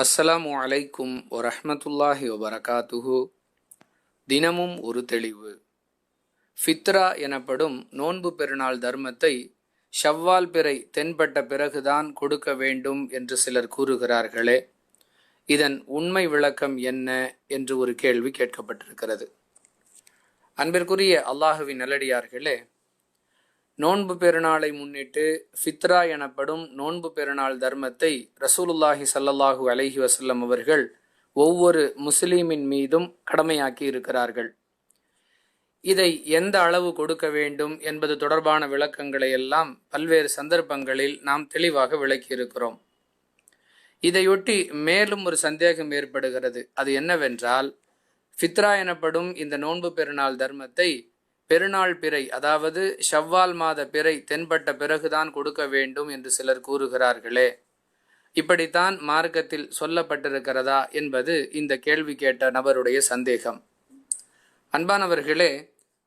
அஸ்ஸலாமு அலைக்கும் வரஹமத்துல்லாஹி வபரகாத்துஹு. தினமும் ஒரு தெளிவு. ஃபித்ரா எனப்படும் நோன்பு பெருநாள் தர்மத்தை ஷவ்வால் பிறை தென்பட்ட பிறகுதான் கொடுக்க வேண்டும் என்று சிலர் கூறுகிறார்களே இதன் உண்மை விளக்கம் என்ன என்று ஒரு கேள்வி கேட்கப்பட்டிருக்கிறது. அன்பிற்குரிய அல்லாஹுவின் நல்லடியார்களே நோன்பு பெருநாளை முன்னிட்டு ஃபித்ரா எனப்படும் நோன்பு பெருநாள் தர்மத்தை ரசூலுல்லாஹி ஸல்லல்லாஹு அலஹி வசல்லம் அவர்கள் ஒவ்வொரு முஸ்லீமின் மீதும் கடமையாக்கி இருக்கிறார்கள். இதை எந்த அளவு கொடுக்க வேண்டும் என்பது தொடர்பான விளக்கங்களை எல்லாம் பல்வேறு சந்தர்ப்பங்களில் நாம் தெளிவாக விளக்கியிருக்கிறோம் இதையொட்டி மேலும் ஒரு சந்தேகம் ஏற்படுகிறது. அது என்னவென்றால் ஃபித்ரா எனப்படும் இந்த நோன்பு பெருநாள் தர்மத்தை பெருநாள் பிறை அதாவது ஷவ்வால் மாத பிறை தென்பட்ட பிறகுதான் கொடுக்க வேண்டும் என்று சிலர் கூறுகிறார்களே. இப்படித்தான் மார்க்கத்தில் சொல்லப்பட்டிருக்கிறதா என்பது இந்த கேள்வி கேட்ட நபருடைய சந்தேகம். அன்பானவர்களே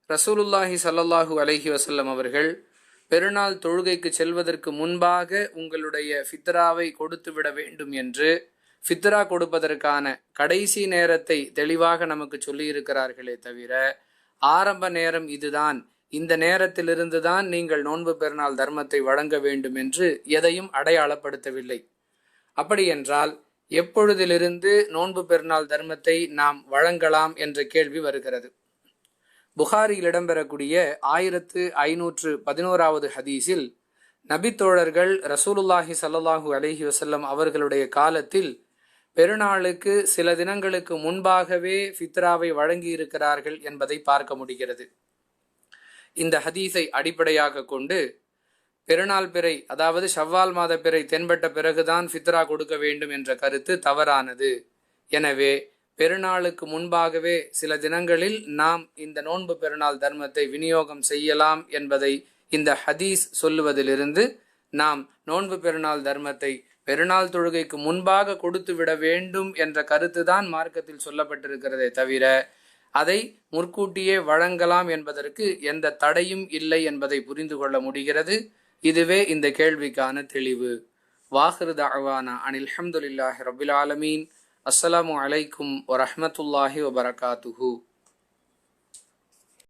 ரசூலுல்லாஹி சல்லாஹூ அலஹி வசல்லம் அவர்கள் பெருநாள் தொழுகைக்கு செல்வதற்கு முன்பாக உங்களுடைய ஃபித்ராவை கொடுத்து விட வேண்டும் என்று ஃபித்ரா கொடுப்பதற்கான கடைசி நேரத்தை தெளிவாக நமக்கு சொல்லியிருக்கிறார்களே தவிர ஆரம்ப நேரம் இதுதான். இந்த நேரத்திலிருந்து தான் நீங்கள் நோன்பு பெருநாள் தர்மத்தை வழங்க வேண்டும் என்று எதையும் அடையாளப்படுத்தவில்லை. அப்படியென்றால் எப்பொழுதிலிருந்து நோன்பு பெருநாள் தர்மத்தை நாம் வழங்கலாம் என்ற கேள்வி வருகிறது. புகாரியில் இடம்பெறக்கூடிய ஆயிரத்து ஐநூற்று பதினோராவது ஹதீஸில் நபித்தோழர்கள் ரசூலுல்லாஹி சல்லாஹூ அலஹி வசல்லம் அவர்களுடைய காலத்தில் பெருநாளுக்கு சில தினங்களுக்கு முன்பாகவே ஃபித்ராவை வழங்கி இருக்கிறார்கள் என்பதை பார்க்க முடிகிறது. இந்த ஹதீஸை அடிப்படையாக கொண்டு பெருநாள் பிறை அதாவது ஷவ்வால் மாத பிறை தென்பட்ட பிறகுதான் ஃபித்ரா கொடுக்க வேண்டும் என்ற கருத்து தவறானது. எனவே பெருநாளுக்கு முன்பாகவே சில தினங்களில் நாம் இந்த நோன்பு பெருநாள் தர்மத்தை விநியோகம் செய்யலாம் என்பதை இந்த ஹதீஸ் சொல்லுவதிலிருந்து நாம் நோன்பு பெருநாள் தர்மத்தை பெருநாள் தொழுகைக்கு முன்பாக கொடுத்து விட வேண்டும் என்ற கருத்து தான் மார்க்கத்தில் சொல்லப்பட்டிருக்கிறதே தவிர அதை முற்கூட்டியே வழங்கலாம் என்பதற்கு எந்த தடையும் இல்லை என்பதை புரிந்து கொள்ள முடிகிறது. இதுவே இந்த கேள்விக்கான தெளிவு. வாஹிரு தாவானா அனில் அஹமதுல்லாஹி ரபில் ஆலமீன். அஸ்ஸலாமு அலைக்கும் வரஹமத்துல்லாஹி வபரகாத்துஹூ.